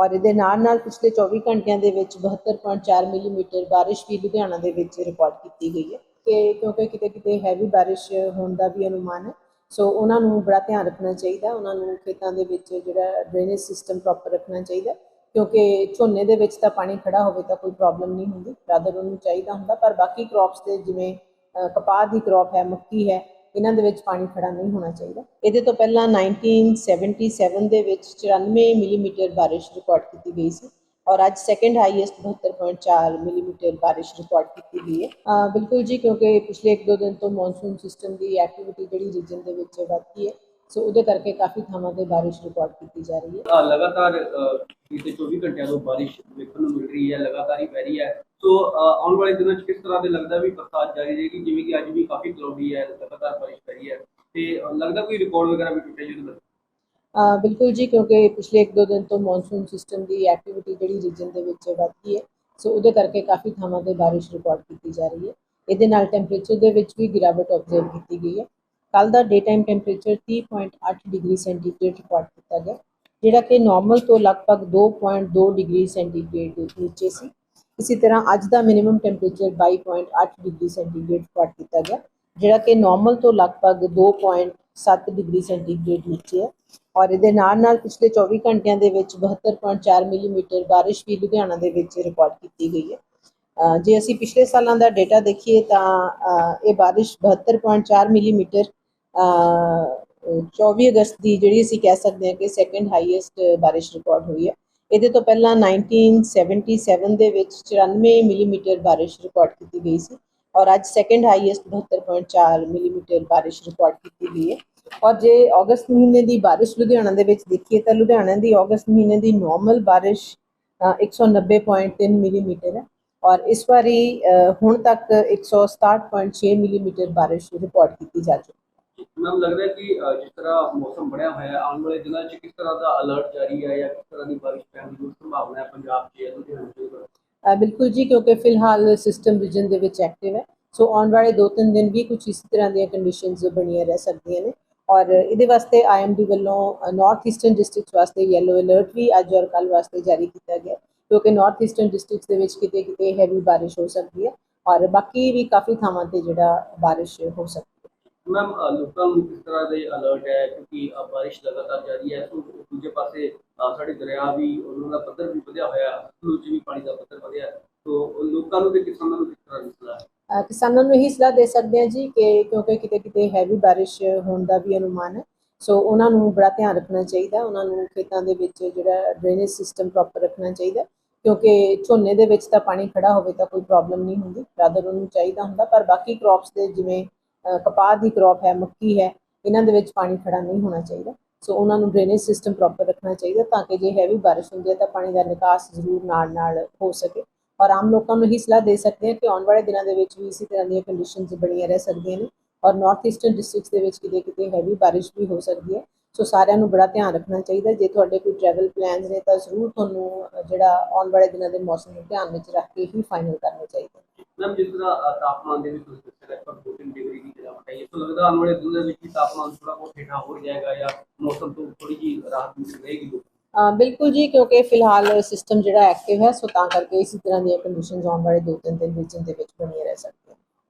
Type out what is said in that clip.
ਔਰ ਇਹਦੇ ਨਾਲ ਨਾਲ ਪਿਛਲੇ 24 ਘੰਟਿਆਂ ਦੇ ਵਿੱਚ 72.4 ਮਿਲੀਮੀਟਰ ਬਾਰਿਸ਼ ਵੀ ਲੁਧਿਆਣਾ ਦੇ ਵਿੱਚ ਰਿਕਾਰਡ ਕੀਤੀ ਗਈ ਹੈ ਕਿ ਕਿਉਂਕਿ ਕਿਤੇ ਕਿਤੇ ਹੈਵੀ ਬਾਰਿਸ਼ ਹੋਣ ਦਾ ਵੀ ਅਨੁਮਾਨ ਹੈ। ਸੋ ਉਹਨਾਂ ਨੂੰ ਬੜਾ ਧਿਆਨ ਰੱਖਣਾ ਚਾਹੀਦਾ ਉਹਨਾਂ ਨੂੰ ਖੇਤਾਂ ਦੇ ਵਿੱਚ ਜਿਹੜਾ ਡਰੇਨੇਜ ਸਿਸਟਮ ਪ੍ਰੋਪਰ ਰੱਖਣਾ ਚਾਹੀਦਾ ਕਿਉਂਕਿ ਝੋਨੇ ਦੇ ਵਿੱਚ ਤਾਂ ਪਾਣੀ ਖੜਾ ਹੋਵੇ ਤਾਂ ਕੋਈ ਪ੍ਰੋਬਲਮ ਨਹੀਂ ਹੁੰਦੀ। ਰਾਦਰ ਉਹਨੂੰ ਚਾਹੀਦਾ ਹੁੰਦਾ। ਪਰ ਬਾਕੀ ਕ੍ਰੌਪਸ 'ਤੇ ਜਿਵੇਂ ਕਪਾਹ ਦੀ ਕ੍ਰੌਪ ਹੈ, ਮੱਕੀ ਹੈ ਇਹਨਾਂ ਦੇ ਵਿੱਚ ਪਾਣੀ ਖੜਾ ਨਹੀਂ ਹੋਣਾ ਚਾਹੀਦਾ। ਇਹਦੇ ਤੋਂ ਪਹਿਲਾਂ 1977 ਦੇ ਵਿੱਚ 94 ਮਿਲੀਮੀਟਰ ਬਾਰਿਸ਼ ਰਿਕਾਰਡ ਕੀਤੀ ਗਈ ਸੀ ਔਰ ਅੱਜ ਸੈਕੰਡ ਹਾਈਐਸਟ 72.4 ਮਿਲੀਮੀਟਰ ਬਾਰਿਸ਼ ਰਿਕਾਰਡ ਕੀਤੀ ਗਈ ਹੈ। ਬਿਲਕੁਲ ਜੀ, ਕਿਉਂਕਿ ਪਿਛਲੇ 1-2 ਦਿਨ ਤੋਂ ਮੌਨਸੂਨ ਸਿਸਟਮ ਦੀ ਐਕਟੀਵਿਟੀ ਜਿਹੜੀ ਰੀਜਨ ਦੇ ਵਿੱਚ ਵੱਧਦੀ ਹੈ ਸੋ ਉਹਦੇ ਕਰਕੇ ਕਾਫੀ ਥਾਵਾਂ ਤੇ ਬਾਰਿਸ਼ ਰਿਕਾਰਡ ਕੀਤੀ ਜਾ ਰਹੀ ਹੈ। ਲਗਾਤਾਰ ਬੀਤੇ 24 ਘੰਟਿਆਂ ਤੋਂ ਬਾਰਿਸ਼ ਵੇਖਣ ਨੂੰ ਮਿਲ ਰਹੀ ਹੈ ਲਗਾਤਾਰ ਹੀ ਪੈ ਰਹੀ ਹੈ। ਸੋ ਆਉਣ ਵਾਲੇ ਦਿਨਾਂ 'ਚ ਕਿਸ ਤਰ੍ਹਾਂ ਦੇ ਲੱਗਦਾ ਵੀ ਬਰਸਾਤ ਜਾਰੀ ਰਹੇਗੀ? ਜਿਵੇਂ ਕਿ ਅੱਜ ਵੀ ਕਾਫੀ ਕਲੌਡੀ ਹੈ ਲਗਾਤਾਰ ਬਾਰਿਸ਼ ਪੈ ਰਹੀ ਹੈ। ਤੇ ਲੱਗਦਾ ਕੋਈ ਰਿਕਾਰਡ ਵਗੈਰਾ ਵੀ ਟੁੱਟੇ ਜਿਹਦੇ ਅ, ਬਿਲਕੁਲ ਜੀ ਕਿਉਂਕਿ ਪਿਛਲੇ 1-2 ਦਿਨ ਤੋਂ ਮੌਨਸੂਨ ਸਿਸਟਮ ਦੀ ਐਕਟੀਵਿਟੀ ਜਿਹੜੀ ਰੀਜਨ ਦੇ ਵਿੱਚ ਵੱਧਦੀ ਹੈ। ਸੋ ਉਹਦੇ ਕਰਕੇ ਕਾਫੀ ਥਾਵਾਂ ਤੇ ਬਾਰਿਸ਼ ਰਿਕਾਰਡ ਕੀਤੀ ਜਾ ਰਹੀ ਹੈ। ਇਹਦੇ ਨਾਲ ਟੈਂਪਰੇਚਰ ਦੇ ਵਿੱਚ ਵੀ ਗਿਰਾਵਟ ਆਬਜ਼ਰਵ ਕੀਤੀ ਗਈ ਹੈ। ਕੱਲ ਦਾ day time temperature 30.8 degree centigrade record ਕੀਤਾ ਗਿਆ, ਜਿਹੜਾ ਕਿ ਨਾਰਮਲ ਤੋਂ ਲਗਭਗ 2.2 ਡਿਗਰੀ ਸੈਂਟੀਗ੍ਰੇਡ ਨੀਚੇ ਸੀ। ਇਸੇ ਤਰ੍ਹਾਂ ਅੱਜ ਦਾ minimum temperature 22.8 degree centigrade record ਕੀਤਾ ਗਿਆ, ਜਿਹੜਾ ਕਿ ਨਾਰਮਲ ਤੋਂ ਲਗਭਗ 2.7 ਡਿਗਰੀ ਸੈਂਟੀਗ੍ਰੇਡ ਨੀਚੇ ਹੈ। ਔਰ ਇਹਦੇ ਨਾਲ ਨਾਲ ਪਿਛਲੇ 24 ਘੰਟਿਆਂ ਦੇ ਵਿੱਚ 72.4 ਮਿਲੀਮੀਟਰ ਬਾਰਿਸ਼ ਵੀ ਲੁਧਿਆਣਾ ਦੇ ਵਿੱਚ ਰਿਕਾਰਡ ਕੀਤੀ ਗਈ ਹੈ। ਜੇ ਅਸੀਂ ਪਿਛਲੇ ਸਾਲਾਂ ਦਾ ਡਾਟਾ ਦੇਖੀਏ ਤਾਂ ਇਹ ਬਾਰਿਸ਼ 72.4 ਮਿਲੀਮੀਟਰ 24 ਅਗਸਤ ਦੀ ਜਿਹੜੀ ਅਸੀਂ ਕਹਿ ਸਕਦੇ ਹਾਂ ਕਿ ਸੈਕੰਡ ਹਾਈਐਸਟ ਬਾਰਿਸ਼ ਰਿਕਾਰਡ ਹੋਈ ਹੈ। ਇਹਦੇ ਤੋਂ ਪਹਿਲਾਂ 1977 ਦੇ ਵਿੱਚ 94 ਮਿਲੀਮੀਟਰ ਬਾਰਿਸ਼ ਰਿਕਾਰਡ ਕੀਤੀ ਗਈ ਸੀ ਔਰ ਅੱਜ ਸੈਕੰਡ ਹਾਈਐਸਟ 72.4 ਮਿਲੀਮੀਟਰ ਬਾਰਿਸ਼ ਰਿਕਾਰਡ ਕੀਤੀ ਗਈ ਹੈ। ਔਰ ਜੇ ਅਗਸਤ ਮਹੀਨੇ ਦੀ ਬਾਰਿਸ਼ ਲੁਧਿਆਣਾ ਦੇ ਵਿੱਚ ਦੇਖੀਏ ਤਾਂ ਲੁਧਿਆਣਾ ਦੀ ਅਗਸਤ ਮਹੀਨੇ ਦੀ ਨਾਰਮਲ ਬਾਰਿਸ਼ ਅ, 190.3 ਮਿਲੀਮੀਟਰ ਹੈ ਔਰ ਇਸ ਵਾਰੀ ਹੁਣ ਤੱਕ 167.6 ਮਿਲੀਮੀਟਰ ਬਾਰਿਸ਼ ਰਿਕਾਰਡ ਕੀਤੀ ਜਾ ਚੁੱਕੀ ਮੈਮ ਲੱਗਦਾ ਹੈ ਕਿ ਅ, ਜਿਸ ਤਰ੍ਹਾਂ ਮੌਸਮ ਬਣਿਆ ਹੋਇਆ ਹੈ ਆਉਣ ਵਾਲੇ ਦਿਨਾਂ 'ਚ ਕਿਸ ਤਰ੍ਹਾਂ ਦਾ ਅਲਰਟ ਜਾਰੀ ਹੈ ਜਾਂ ਕਿਸ ਤਰ੍ਹਾਂ ਦੀ ਬਾਰਿਸ਼ ਪੈਣ ਦੀ ਸੰਭਾਵਨਾ ਹੈ ਪੰਜਾਬ 'ਚ ਜਾਂ ਲੁਧਿਆਣਾ 'ਚ? ਅ, ਬਿਲਕੁਲ ਜੀ ਕਿਉਂਕਿ ਫਿਲਹਾਲ ਸਿਸਟਮ ਰੀਜਨ ਦੇ ਵਿੱਚ ਐਕਟਿਵ ਹੈ। ਸੋ ਆਉਣ ਵਾਲੇ 2-3 ਦਿਨ ਵੀ ਕੁਝ ਇਸੇ ਤਰ੍ਹਾਂ ਦੀਆਂ ਕੰਡੀਸ਼ਨਸ ਬਣੀਆਂ ਰਹਿ ਸਕਦੀਆਂ ਨੇ। ਔਰ ਇਹਦੇ ਵਾਸਤੇ ਆਈਐਮਡੀ ਵੱਲੋਂ ਨਾਰਥ ਈਸਟਰਨ ਡਿਸਟ੍ਰਿਕਟਸ ਵਾਸਤੇ ਯੈਲੋ ਅਲਰਟ ਵੀ ਅੱਜ ਔਰ ਕੱਲ ਵਾਸਤੇ ਜਾਰੀ ਕੀਤਾ ਗਿਆ ਕਿਉਂਕਿ ਨਾਰਥ ਈਸਟਰਨ ਡਿਸਟ੍ਰਿਕਟਸ ਦੇ ਵਿੱਚ ਕਿਤੇ ਕਿਤੇ ਹੈਵੀ ਬਾਰਿਸ਼ ਹੋ ਸਕਦੀ ਹੈ। ਔਰ ਬਾਕੀ ਵੀ ਕਾਫੀ ਥਾਵਾਂ ਤੇ ਜਿਹੜਾ ਬਾਰਿਸ਼ ਹੋ ਸਕਦੀ ਹੈ। ਮੈਮ ਲੋਕਾਂ ਨੂੰ ਕਿਸ ਤਰ੍ਹਾਂ ਦੇ ਅਲਰਟ ਹੈ? ਕਿਉਂਕਿ ਅ, ਲਗਾਤਾਰ ਜਾਰੀ ਹੈ ਸੋ ਦੂਜੇ ਪਾਸੇ ਸਾਡੇ ਦਰਿਆ ਵੀ ਉਹਨਾਂ ਦਾ ਪੱਧਰ ਵੀ ਵਧਿਆ ਹੋਇਆ ਸਤਲੁਜ ਵੀ ਪਾਣੀ ਦਾ ਪੱਧਰ ਵਧਿਆ ਸੋ ਲੋਕਾਂ ਨੂੰ ਤੇ ਕਿਸਾਨਾਂ ਨੂੰ ਕਿਸ ਤਰ੍ਹਾਂ ਦੀ ਸਲਾਹ ਹੈ? ਕਿਸਾਨਾਂ ਨੂੰ ਇਹੀ ਸਲਾਹ ਦੇ ਸਕਦੇ ਹਾਂ ਜੀ ਕਿ ਕਿਉਂਕਿ ਕਿਤੇ ਕਿਤੇ ਹੈਵੀ ਬਾਰਿਸ਼ ਹੋਣ ਦਾ ਵੀ ਅਨੁਮਾਨ ਹੈ। ਸੋ ਉਹਨਾਂ ਨੂੰ ਬੜਾ ਧਿਆਨ ਰੱਖਣਾ ਚਾਹੀਦਾ ਉਹਨਾਂ ਨੂੰ ਖੇਤਾਂ ਦੇ ਵਿੱਚ ਜਿਹੜਾ ਡਰੇਨੇਜ ਸਿਸਟਮ ਪ੍ਰੋਪਰ ਰੱਖਣਾ ਚਾਹੀਦਾ ਕਿਉਂਕਿ ਝੋਨੇ ਦੇ ਵਿੱਚ ਤਾਂ ਪਾਣੀ ਖੜਾ ਹੋਵੇ ਤਾਂ ਕੋਈ ਪ੍ਰੋਬਲਮ ਨਹੀਂ ਹੁੰਦੀ। ਰਾਦਰ ਉਹਨੂੰ ਚਾਹੀਦਾ ਹੁੰਦਾ। ਪਰ ਬਾਕੀ ਕ੍ਰੌਪਸ ਦੇ ਜਿਵੇਂ ਕਪਾਹ ਦੀ ਕ੍ਰੌਪ ਹੈ, ਮੱਕੀ ਹੈ, ਇਹਨਾਂ ਦੇ ਵਿੱਚ ਪਾਣੀ ਖੜਾ ਨਹੀਂ ਹੋਣਾ ਚਾਹੀਦਾ। ਸੋ ਉਹਨਾਂ ਨੂੰ ਡਰੇਨੇਜ ਸਿਸਟਮ ਪ੍ਰੋਪਰ ਰੱਖਣਾ ਚਾਹੀਦਾ ਤਾਂ ਕਿ ਜੇ ਹੈਵੀ ਬਾਰਿਸ਼ ਹੁੰਦੀ ਹੈ ਤਾਂ ਪਾਣੀ ਦਾ ਨਿਕਾਸ ਜ਼ਰੂਰ ਨਾਲ ਨਾਲ ਹੋ ਸਕੇ। ਔਰ ਆਮ ਲੋਕਾਂ ਨੂੰ ਇਹੀ ਸਲਾਹ ਦੇ ਸਕਦੇ ਹਾਂ ਕਿ ਆਉਣ ਵਾਲੇ ਦਿਨਾਂ ਦੇ ਵਿੱਚ ਵੀ ਇਸੇ ਤਰ੍ਹਾਂ ਦੀਆਂ ਕੰਡੀਸ਼ਨਸ ਬਣੀਆਂ ਰਹਿ ਸਕਦੀਆਂ ਨੇ ਔਰ ਨਾਰਥ ਈਸਟਰਨ ਡਿਸਟ੍ਰਿਕਟਸ ਦੇ ਵਿੱਚ ਕਿਤੇ ਕਿਤੇ ਹੈਵੀ ਬਾਰਿਸ਼ ਵੀ ਹੋ ਸਕਦੀ ਹੈ। ਸੋ ਸਾਰਿਆਂ ਨੂੰ ਬੜਾ ਧਿਆਨ ਰੱਖਣਾ ਚਾਹੀਦਾ। ਜੇ ਤੁਹਾਡੇ ਕੋਈ ਟਰੈਵਲ ਪਲਾਨਸ ਨੇ ਤਾਂ ਜ਼ਰੂਰ ਤੁਹਾਨੂੰ ਜਿਹੜਾ ਆਉਣ ਵਾਲੇ ਦਿਨਾਂ ਦੇ ਮੌਸਮ ਨੂੰ ਧਿਆਨ ਵਿੱਚ ਰੱਖ ਕੇ ਹੀ ਫਾਈਨਲ ਕਰਨੇ ਚਾਹੀਦਾ ਮੈਮ ਜਿਸ ਤਰ੍ਹਾਂ ਤਾਪਮਾਨ ਦੇ ਵਿੱਚ ਤੁਸੀਂ ਦੱਸਿਆ, ਲਗਭਗ 2-3 ਲੱਗਦਾ ਆਉਣ ਵਾਲੇ ਦਿਨਾਂ ਦੇ ਵਿੱਚ ਵੀ ਤਾਪਮਾਨ ਥੋੜਾ ਬਹੁਤ ਹੇਠਾਂ ਹੋ ਜਾਏਗਾ ਜਾਂ ਮੌਸਮ ਤੋਂ ਥੋੜੀ ਜਿਹੀ ਰਾਹਤ ਮਿਲ ਰਹੇਗੀ। ਬਿਲਕੁਲ ਜੀ, ਕਿਉਂਕਿ ਫਿਲਹਾਲ ਸਿਸਟਮ ਜਿਹੜਾ ਐਕਟਿਵ ਹੈ, ਸੋ ਤਾਂ ਕਰਕੇ ਇਸੇ ਤਰ੍ਹਾਂ ਦੀਆਂ ਕੰਡੀਸ਼ਨਸ ਆਉਣ ਵਾਲੇ 2-3 ਦਿਨ ਵਿੱਚ ਦੇ ਵਿੱਚ ਬਣੀਆਂ ਰਹਿ ਸਕਦੀਆਂ।